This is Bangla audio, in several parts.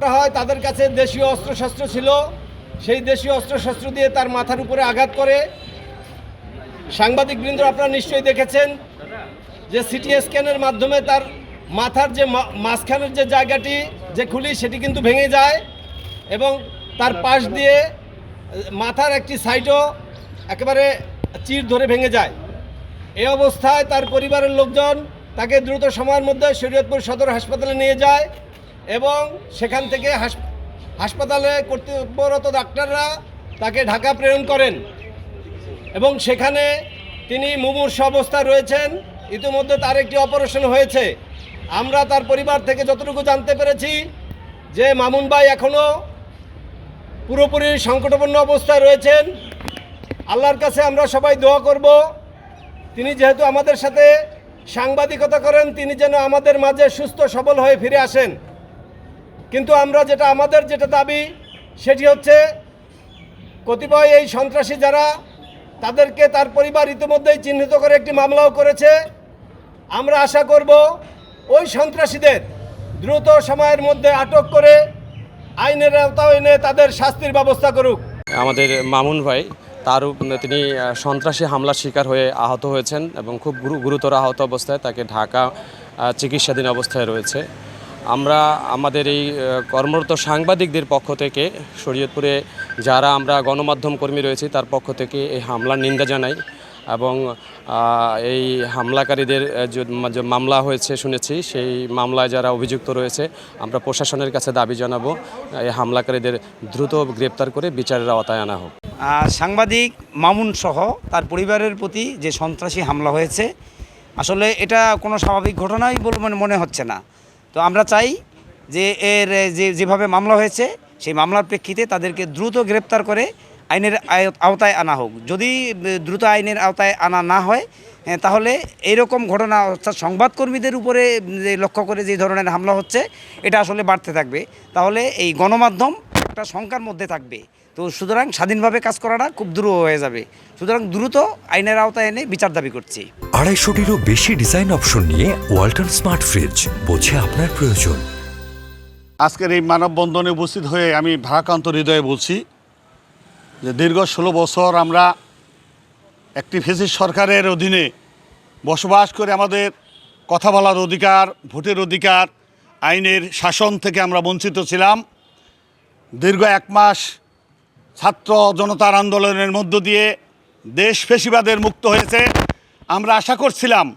আটকটা হয়, তাদের কাছে দেশীয় অস্ত্রশস্ত্র ছিল। সেই দেশীয় অস্ত্রশস্ত্র দিয়ে তার মাথার উপরে আঘাত করে। সাংবাদিক বৃন্দ আপনারা নিশ্চয়ই দেখেছেন যে সিটি স্ক্যানের মাধ্যমে তার মাথার যে মাঝখানের যে জায়গাটি, যে খুলি, সেটি কিন্তু ভেঙে যায় এবং তার পাশ দিয়ে মাথার একটি সাইডও একেবারে চির ধরে ভেঙে যায়। এই অবস্থায় তার পরিবারের লোকজন তাকে দ্রুত সময়ের মধ্যে শরীয়তপুর সদর হাসপাতালে নিয়ে যায়। এবং সেখান থেকে হাস- হাসপাতালে কর্তব্যরত ডাক্তাররা তাকে ঢাকা প্রেরণ করেন। এবং সেখানে তিনি মুমূর্ষ অবস্থায় রয়েছেন। ইতিমধ্যে তার একটি অপারেশন হয়েছে। আমরা তার পরিবার থেকে যতটুকু জানতে পেরেছি যে মামুন ভাই এখনও পুরোপুরি সংকটপূর্ণ অবস্থায় রয়েছেন। আল্লাহর কাছে আমরা সবাই দোয়া করব। তিনি যেহেতু আমাদের সাথে সাংবাদিকতা করেন, তিনি যেন আমাদের মাঝে সুস্থ সবল হয়ে ফিরে আসেন। কিন্তু আমরা যেটা আমাদের যেটা দাবি, সেটি হচ্ছে কতিপয় এই সন্ত্রাসী যারা, তাদেরকে তার পরিবার ইতিমধ্যেই চিহ্নিত করে একটি মামলাও করেছে। আমরা আশা করব ওই সন্ত্রাসীদের দ্রুত সময়ের মধ্যে আটক করে আইনের আওতায় এনে তাদের শাস্তির ব্যবস্থা করুক। আমাদের মামুন ভাই, তার তিনি সন্ত্রাসী হামলার শিকার হয়ে আহত হয়েছেন এবং খুব গুরু- গুরুতর আহত অবস্থায় তাকে ঢাকা চিকিৎসাধীন অবস্থায় রয়েছে। আমরা আমাদের এই কর্মরত সাংবাদিকদের পক্ষ থেকে, শরীয়তপুরে যারা আমরা গণমাধ্যম কর্মী রয়েছি, তার পক্ষ থেকে এই হামলার নিন্দা জানাই এবং এই হামলাকারীদের যে মামলা হয়েছে শুনেছি, সেই মামলায় যারা অভিযুক্ত রয়েছে, আমরা প্রশাসনের কাছে দাবি জানাব, এই হামলাকারীদের দ্রুত গ্রেপ্তার করে বিচারের আওতায় আনা হোক। সাংবাদিক মামুন সহ তার পরিবারের প্রতি যে সন্ত্রাসী হামলা হয়েছে, আসলে এটা কোনো স্বাভাবিক ঘটনাই বলে মনে মনে হচ্ছে না। তো আমরা চাই যে এর যে যেভাবে মামলা হয়েছে সেই মামলার প্রেক্ষিতে তাদেরকে দ্রুত গ্রেপ্তার করে আইনের আওতায় আনা হোক। যদি দ্রুত আইনের আওতায় আনা না হয় এ, তাহলে এইরকম ঘটনা অর্থাৎ সংবাদকর্মীদের উপরে লক্ষ্য করে যে ধরনের হামলা হচ্ছে এটা আসলে বাড়তে থাকবে। তাহলে এই গণমাধ্যম একটা শঙ্কার মধ্যে থাকবে। তো সুতরাং স্বাধীনভাবে কাজ করাটা খুব দ্রুত হয়ে যাবে। সুতরাং দ্রুত আইনের আওতায় এনে বিচার দাবি করছি। আড়াইশোটিরও বেশি ডিজাইন অপশন নিয়ে ওয়ালটন স্মার্ট ফ্রিজ বোঝে আপনার প্রয়োজন। আজকের এই মানববন্ধনে উপস্থিত হয়ে আমি ভারাক্রান্ত হৃদয়ে বলছি যে দীর্ঘ ষোলো বছর আমরা একটি ফেসিস সরকারের অধীনে বসবাস করে আমাদের কথা বলার অধিকার ভোটের অধিকার আইনের শাসন থেকে আমরা বঞ্চিত ছিলাম। দীর্ঘ এক মাস ছাত্র জনতার আন্দোলনের মধ্য দিয়ে দেশ ফেসিবাদের মুক্ত হয়েছে। আমরা আশা করছিলাম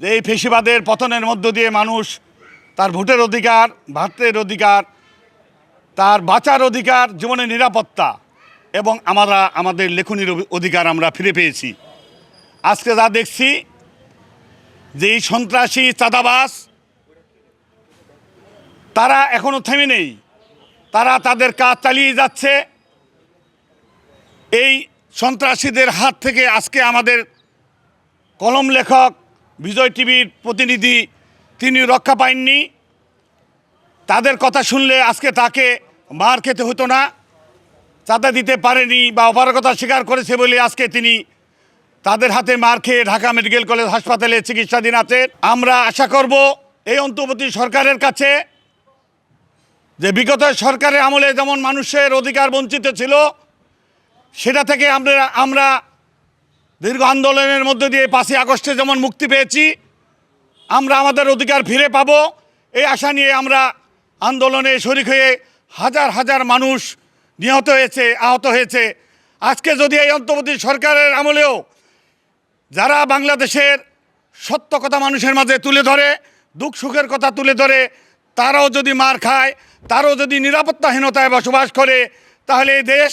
যে এই ফেসিবাদের পতনের মধ্য দিয়ে মানুষ তার ভোটের অধিকার, ভাতের অধিকার, তার বাঁচার অধিকার, জীবনের নিরাপত্তা এবং আমরা, আমাদের লেখনির অধিকার আমরা ফিরে পেয়েছি। আজকে যা দেখছি যে এই সন্ত্রাসী চাঁদাবাস তারা এখনও থেমে নেই। তারা তাদের কাজ চালিয়ে যাচ্ছে। এই সন্ত্রাসীদের হাত থেকে আজকে আমাদের কলম লেখক, বিজয় টিভির প্রতিনিধি, তিনি রক্ষা পাননি। তাদের কথা শুনলে আজকে তাকে মার খেতে হতো না, চাঁদা দিতে পারেনি বা অপারগতা স্বীকার করেছে বলে আজকে তিনি তাদের হাতে মার খেয়ে ঢাকা মেডিকেল কলেজ হাসপাতালে চিকিৎসাধীন আছেন। আমরা আশা করব এই অন্তর্বর্তী সরকারের কাছে যে বিগত সরকারের আমলে যেমন মানুষের অধিকার বঞ্চিত ছিল সেটা থেকে আমরা আমরা দীর্ঘ আন্দোলনের মধ্য দিয়ে পাঁচই আগস্টে যেমন মুক্তি পেয়েছি, আমরা আমাদের অধিকার ফিরে পাবো। এই আশা নিয়ে আমরা আন্দোলনে শরিক হয়ে হাজার হাজার মানুষ নিহত হয়েছে, আহত হয়েছে। আজকে যদি এই অন্তর্বর্তী সরকারের আমলেও যারা বাংলাদেশের সত্য কথা মানুষের মাঝে তুলে ধরে, দুঃখ সুখের কথা তুলে ধরে, তারাও যদি মার খায়, তারাও যদি নিরাপত্তাহীনতায় বসবাস করে, তাহলে এই দেশ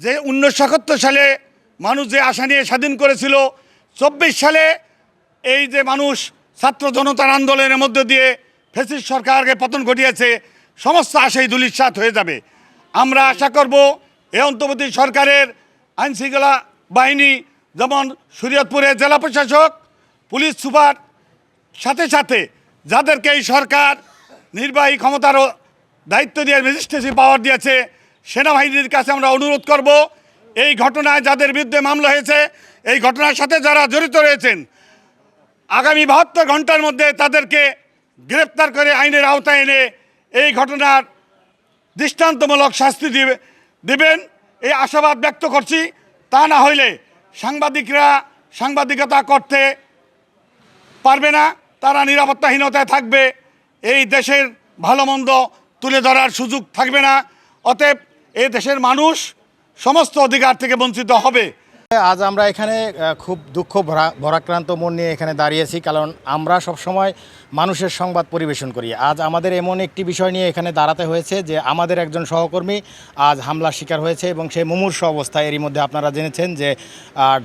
যে উনিশশো একাত্তর সালে মানুষ যে আশা নিয়ে স্বাধীন করেছিল, চব্বিশ সালে এই যে মানুষ ছাত্র জনতার আন্দোলনের মধ্যে দিয়ে ফেসিস সরকারকে পতন ঘটিয়েছে, সমস্ত আশাই দুলিশ্বাত হয়ে যাবে। আমরা আশা করব এ অন্তর্বর্তী সরকারের আইনশৃঙ্খলা বাহিনী যেমন শরীয়তপুরের জেলা প্রশাসক, পুলিশ সুপার, সাথে সাথে যাদেরকে এই সরকার নির্বাহী ক্ষমতারও দায়িত্ব দিয়ে রেজিস্ট্রেসি পাওয়ার দিয়েছে সেনাবাহিনীর কাছে আমরা অনুরোধ করব, এই ঘটনায় যাদের বিরুদ্ধে মামলা হয়েছে, এই ঘটনার সাথে যারা জড়িত রয়েছেন, আগামী বাহাত্তর ঘণ্টার মধ্যে তাদেরকে গ্রেপ্তার করে আইনের আওতায় এনে এই ঘটনার দৃষ্টান্তমূলক শাস্তি দিবে, দেবেন। এই আশাবাদ ব্যক্ত করছি, তা না হইলে সাংবাদিকরা সাংবাদিকতা করতে পারবে না, তারা নিরাপত্তাহীনতায় থাকবে, এই দেশের ভালো মন্দ তুলে ধরার সুযোগ থাকবে না। অতএব এই দেশের মানুষ সমস্ত অধিকার থেকে বঞ্চিত হবে। আজ আমরা এখানে খুব দুঃখ ভরা ভরাক্রান্ত মন নিয়ে এখানে দাঁড়িয়েছি, কারণ আমরা সবসময় মানুষের সংবাদ পরিবেশন করি। আজ আমাদের এমন একটি বিষয় নিয়ে এখানে দাঁড়াতে হয়েছে যে আমাদের একজন সহকর্মী আজ হামলার শিকার হয়েছে এবং সে মুমূর্ষ অবস্থায় এরই মধ্যে আপনারা জেনেছেন যে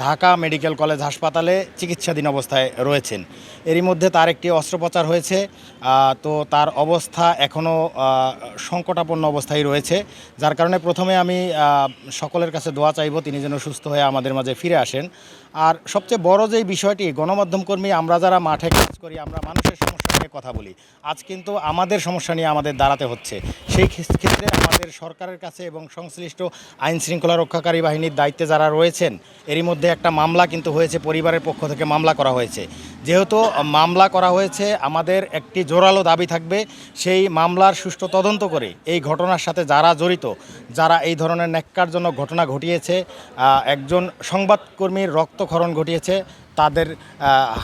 ঢাকা মেডিকেল কলেজ হাসপাতালে চিকিৎসাধীন অবস্থায় রয়েছেন। এরই মধ্যে তার একটি অস্ত্রোপচার হয়েছে তো তার অবস্থা এখনও সংকটাপন্ন অবস্থায় রয়েছে। যার কারণে প্রথমে আমি সকলের কাছে দোয়া চাইব তিনি যেন সুস্থ হয়ে আমাদের মাঝে ফিরে আসেন। আর সবচেয়ে বড় যে বিষয়টি, গণমাধ্যম কর্মী আমরা যারা মাঠে কাজ করি, আমরা মানুষের সমস্যা নিয়ে কথা বলি। আজ কিন্তু আমাদের সমস্যা নিয়ে আমাদের দাঁড়াতে হচ্ছে। সেই ক্ষেত্রে আমাদের সরকারের কাছে এবং সংশ্লিষ্ট আইন শৃঙ্খলা রক্ষাকারী বাহিনীর দায়িত্বে যারা রয়েছেন, এরই মধ্যে একটা মামলা কিন্তু হয়েছে, পরিবারের পক্ষ থেকে মামলা করা হয়েছে। যেহেতু মামলা করা হয়েছে, আমাদের একটি জোরালো দাবি থাকবে, সেই মামলার সুষ্ঠু তদন্ত করে এই ঘটনার সাথে যারা জড়িত, যারা এই ধরনের ন্যাক্কারজনক ঘটনা ঘটিয়েছে একজন সংবাদকর্মীর রক্তক্ষরণ ঘটিয়েছে তাদের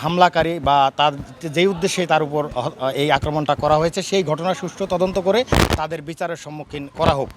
হামলাকারী বা তার, যেই উদ্দেশ্যে তার উপর এই আক্রমণটা করা হয়েছে, সেই ঘটনা সুষ্ঠু তদন্ত করে তাদের বিচারের সম্মুখীন করা হোক।